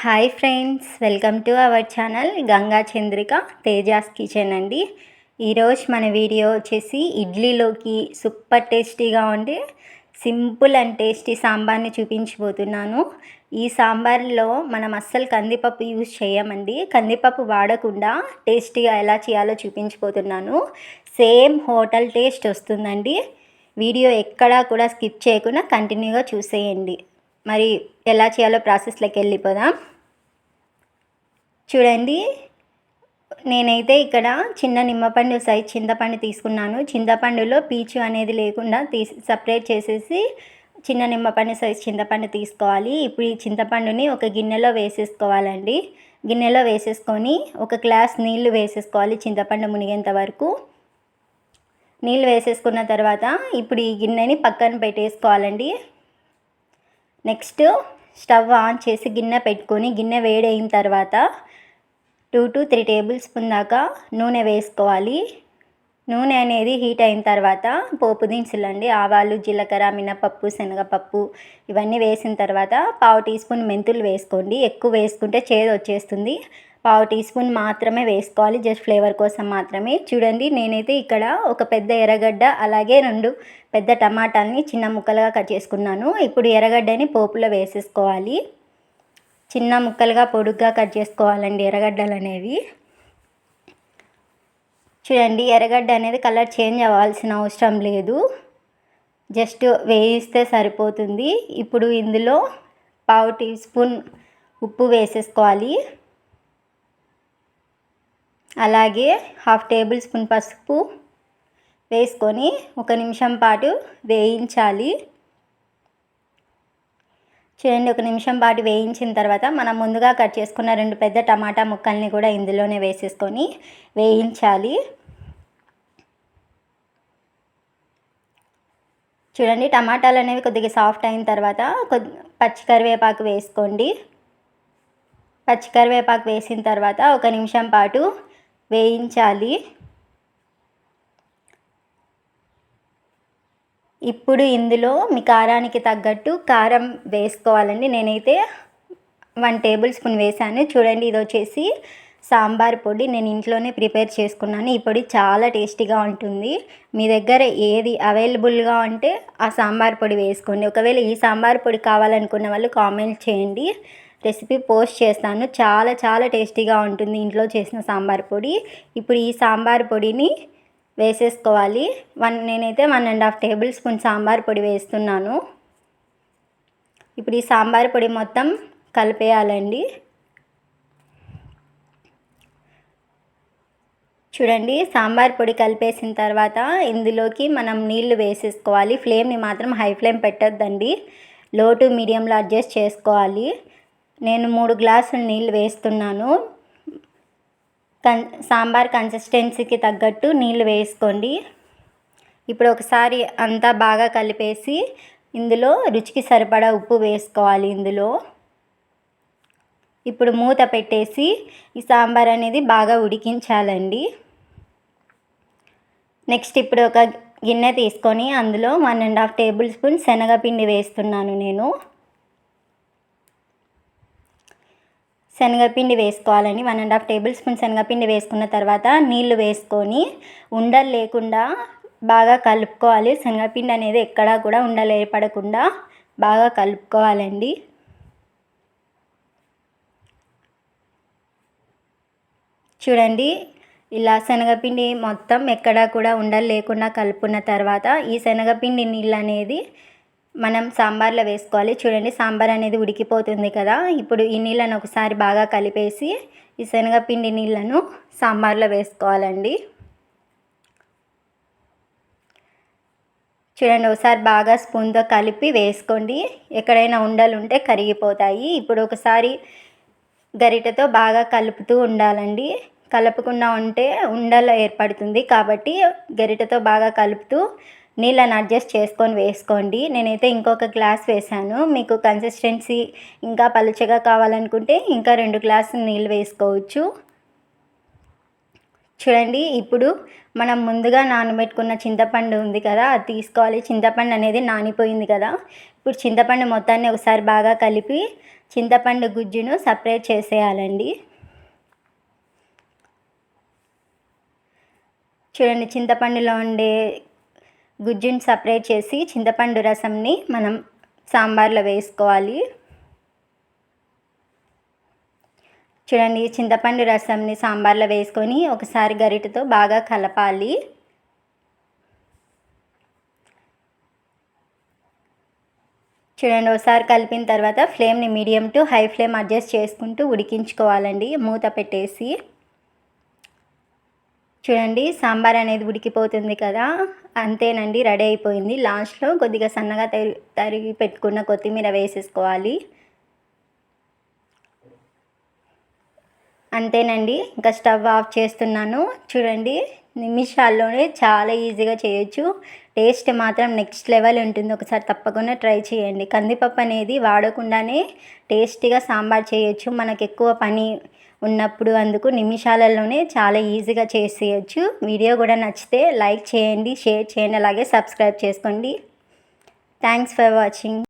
Hi friends welcome to our channel Ganga Chandrika Tejas kitchen అండి. ఈరోజు మన video వచ్చేసి ఇడ్లీలోకి సూపర్ టేస్టీగా ఉండే సింపుల్ అండ్ టేస్టీ సాంబార్ని చూపించబోతున్నాను. ఈ సాంబార్లో మనం అస్సలు కందిపప్పు యూజ్ చేయమండి. కందిపప్పు వాడకుండా టేస్టీగా ఎలా చేయాలో చూపించబోతున్నాను. సేమ్ హోటల్ టేస్ట్ వస్తుందండి. వీడియో ఎక్కడా కూడా స్కిప్ చేయకుండా కంటిన్యూగా చూసేయండి. మరి ఎలా చేయాలో ప్రాసెస్లోకి వెళ్ళిపోదాం. చూడండి నేనైతే ఇక్కడ చిన్న నిమ్మపండు సైజ్ చింతపండు తీసుకున్నాను. చింతపండులో పీచు అనేది లేకుండా తీసి సపరేట్ చేసేసి చిన్న నిమ్మపండు సైజ్ చింతపండు తీసుకోవాలి. ఇప్పుడు ఈ చింతపండుని ఒక గిన్నెలో వేసేసుకోవాలండి. గిన్నెలో వేసేసుకొని ఒక గ్లాస్ నీళ్ళు వేసేసుకోవాలి చింతపండు మునిగేంత వరకు. నీళ్ళు వేసేసుకున్న తర్వాత ఇప్పుడు ఈ గిన్నెని పక్కన పెట్టేసుకోవాలండి. నెక్స్ట్ స్టవ్ ఆన్ చేసి గిన్నె పెట్టుకొని గిన్నె వేడైన తర్వాత two to three tablespoon దాకా నూనె వేసుకోవాలి. నూనె అనేది హీట్ అయిన తర్వాత పోపు దినుసులు అండి ఆవాలు జీలకర్ర మినపప్పు శనగపప్పు ఇవన్నీ వేసిన తర్వాత పావు టీ స్పూన్ మెంతులు వేసుకోండి. ఎక్కువ వేసుకుంటే చేదు వచ్చేస్తుంది. పావు టీ స్పూన్ మాత్రమే వేసుకోవాలి. జస్ట్ ఫ్లేవర్ కోసం మాత్రమే. చూడండి నేనైతే ఇక్కడ ఒక పెద్ద ఎర్రగడ్డ అలాగే రెండు పెద్ద టమాటాలని చిన్న ముక్కలుగా కట్ చేసుకున్నాను. ఇప్పుడు ఎర్రగడ్డని పోపులో వేసేసుకోవాలి. చిన్న ముక్కలుగా పొడుగ్గా కట్ చేసుకోవాలండి ఎర్రగడ్డలు అనేవి. చూడండి ఎర్రగడ్డ అనేది కలర్ చేంజ్ అవ్వాల్సిన అవసరం లేదు. జస్ట్ వేయిస్తే సరిపోతుంది. ఇప్పుడు ఇందులో పావు టీ స్పూన్ ఉప్పు వేసేసుకోవాలి. అలాగే హాఫ్ టేబుల్ స్పూన్ పసుపు వేసుకొని ఒక నిమిషం పాటు వేయించాలి. చూడండి ఒక నిమిషం పాటు వేయించిన తర్వాత మనం ముందుగా కట్ చేసుకున్న రెండు పెద్ద టమాటా ముక్కల్ని కూడా ఇందులోనే వేసేసుకొని వేయించాలి. చూడండి టమాటాలు అనేవి కొద్దిగా సాఫ్ట్ అయిన తర్వాత కొద్ది పచ్చికరివేపాకు వేసుకోండి. పచ్చికరివేపాకు వేసిన తర్వాత ఒక నిమిషం పాటు వేయించాలి. ఇప్పుడు ఇందులో మీ కారానికి తగ్గట్టు కారం వేసుకోవాలండి. నేనైతే వన్ టేబుల్ స్పూన్ వేసాను చూడండి ఇది వచ్చేసి సాంబార్ పొడి. నేను ఇంట్లోనే ప్రిపేర్ చేసుకున్నాను. ఈ పొడి చాలా టేస్టీగా ఉంటుంది. మీ దగ్గర ఏది అవైలబుల్గా ఉంటే ఆ సాంబార్ పొడి వేసుకోండి. ఒకవేళ ఈ సాంబార్ పొడి కావాలనుకున్న వాళ్ళు కామెంట్ చేయండి. రెసిపీ పోస్ట్ చేస్తాను. చాలా చాలా టేస్టీగా ఉంటుంది ఇంట్లో చేసిన సాంబార్ పొడి. ఇప్పుడు ఈ సాంబార్ పొడిని వేసేసుకోవాలి. వన్ నేనైతే one and half tablespoon sambar పొడి వేస్తున్నాను. ఇప్పుడు ఈ సాంబార్ పొడి మొత్తం కలిపేయాలండి. చూడండి సాంబార్ పొడి కలిపేసిన తర్వాత ఇందులోకి మనం నీళ్ళు వేసేసుకోవాలి. ఫ్లేమ్ని మాత్రం హై ఫ్లేమ్ పెట్టొద్దండి. లో టు మీడియంలో అడ్జస్ట్ చేసుకోవాలి. నేను మూడు గ్లాసులు నీళ్ళు వేస్తున్నాను. కన్ సాంబార్ కన్సిస్టెన్సీకి తగ్గట్టు నీళ్ళు వేసుకోండి. ఇప్పుడు ఒకసారి అంతా బాగా కలిపేసి ఇందులో రుచికి సరిపడా ఉప్పు వేసుకోవాలి ఇందులో. ఇప్పుడు మూత పెట్టేసి ఈ సాంబార్ అనేది బాగా ఉడికించాలండి. నెక్స్ట్ ఇప్పుడు ఒక గిన్నె తీసుకొని అందులో one and half tablespoon శనగపిండి వేస్తున్నాను నేను. శనగపిండి వేసుకోవాలని one and half tablespoon శనగపిండి వేసుకున్న తర్వాత నీళ్ళు వేసుకొని ఉండలు లేకుండా బాగా కలుపుకోవాలి. శనగపిండి అనేది ఎక్కడా కూడా ఉండలు ఏర్పడకుండా బాగా కలుపుకోవాలండి. చూడండి ఇలా శనగపిండి మొత్తం ఎక్కడా కూడా ఉండలు లేకుండా కలుపుకున్న తర్వాత ఈ శనగపిండి నీళ్ళు అనేది మనం సాంబార్లో వేసుకోవాలి. చూడండి సాంబార్ అనేది ఉడికిపోతుంది కదా. ఇప్పుడు ఈ నీళ్ళను ఒకసారి బాగా కలిపేసి ఈ శనగపిండి నీళ్ళను సాంబార్లో వేసుకోవాలండి. చూడండి ఒకసారి బాగా స్పూన్తో కలిపి వేసుకోండి. ఎక్కడైనా ఉండలు ఉంటే కరిగిపోతాయి. ఇప్పుడు ఒకసారి గరిటెతో బాగా కలుపుతూ ఉండాలండి. కలపకుండా ఉంటే ఉండలు ఏర్పడుతుంది కాబట్టి గరిటెతో బాగా కలుపుతూ నీళ్ళని అడ్జస్ట్ చేసుకొని వేసుకోండి. నేనైతే ఇంకొక గ్లాస్ వేసాను మీకు కన్సిస్టెన్సీ ఇంకా పలుచగా కావాలనుకుంటే ఇంకా రెండు గ్లాసులు నీళ్ళు వేసుకోవచ్చు. చూడండి ఇప్పుడు మనం ముందుగా నానబెట్టుకున్న చింతపండు ఉంది కదా అది తీసుకోవాలి. చింతపండు అనేది నానిపోయింది కదా. ఇప్పుడు చింతపండు మొత్తాన్ని ఒకసారి బాగా కలిపి చింతపండు గుజ్జును సపరేట్ చేసేయాలండి. చూడండి చింతపండులో ఉండే గుజ్జుని సపరేట్ చేసి చింతపండు రసంని మనం సాంబార్లో వేసుకోవాలి. చూడండి చింతపండు రసంని సాంబార్లో వేసుకొని ఒకసారి గరిటతో బాగా కలపాలి. చూడండి ఒకసారి కలిపిన తర్వాత ఫ్లేమ్ని medium to high flame adjust చేసుకుంటూ ఉడికించుకోవాలండి మూత పెట్టేసి. చూడండి సాంబార్ అనేది ఉడికిపోతుంది కదా? అంతేనండి రెడీ అయిపోయింది. లాస్ట్లో కొద్దిగా సన్నగా తరి తరిగి పెట్టుకున్న కొత్తిమీర వేసేసుకోవాలి. అంతేనండి. ఇంకా స్టవ్ ఆఫ్ చేస్తున్నాను. చూడండి నిమిషాల్లోనే చాలా ఈజీగా చేయొచ్చు. టేస్ట్ మాత్రం నెక్స్ట్ లెవెల్ ఉంటుంది. ఒకసారి తప్పకుండా ట్రై చేయండి. కందిపప్పు అనేది వాడకుండానే టేస్టీగా సాంబార్ చేయొచ్చు. మనకు ఎక్కువ పని ఉన్నప్పుడు అందుకు నిమిషాలలోనే చాలా ఈజీగా చేసేయచ్చు. వీడియో కూడా నచ్చితే లైక్ చేయండి షేర్ చేయండి అలాగే సబ్స్క్రైబ్ చేసుకోండి. Thanks for watching.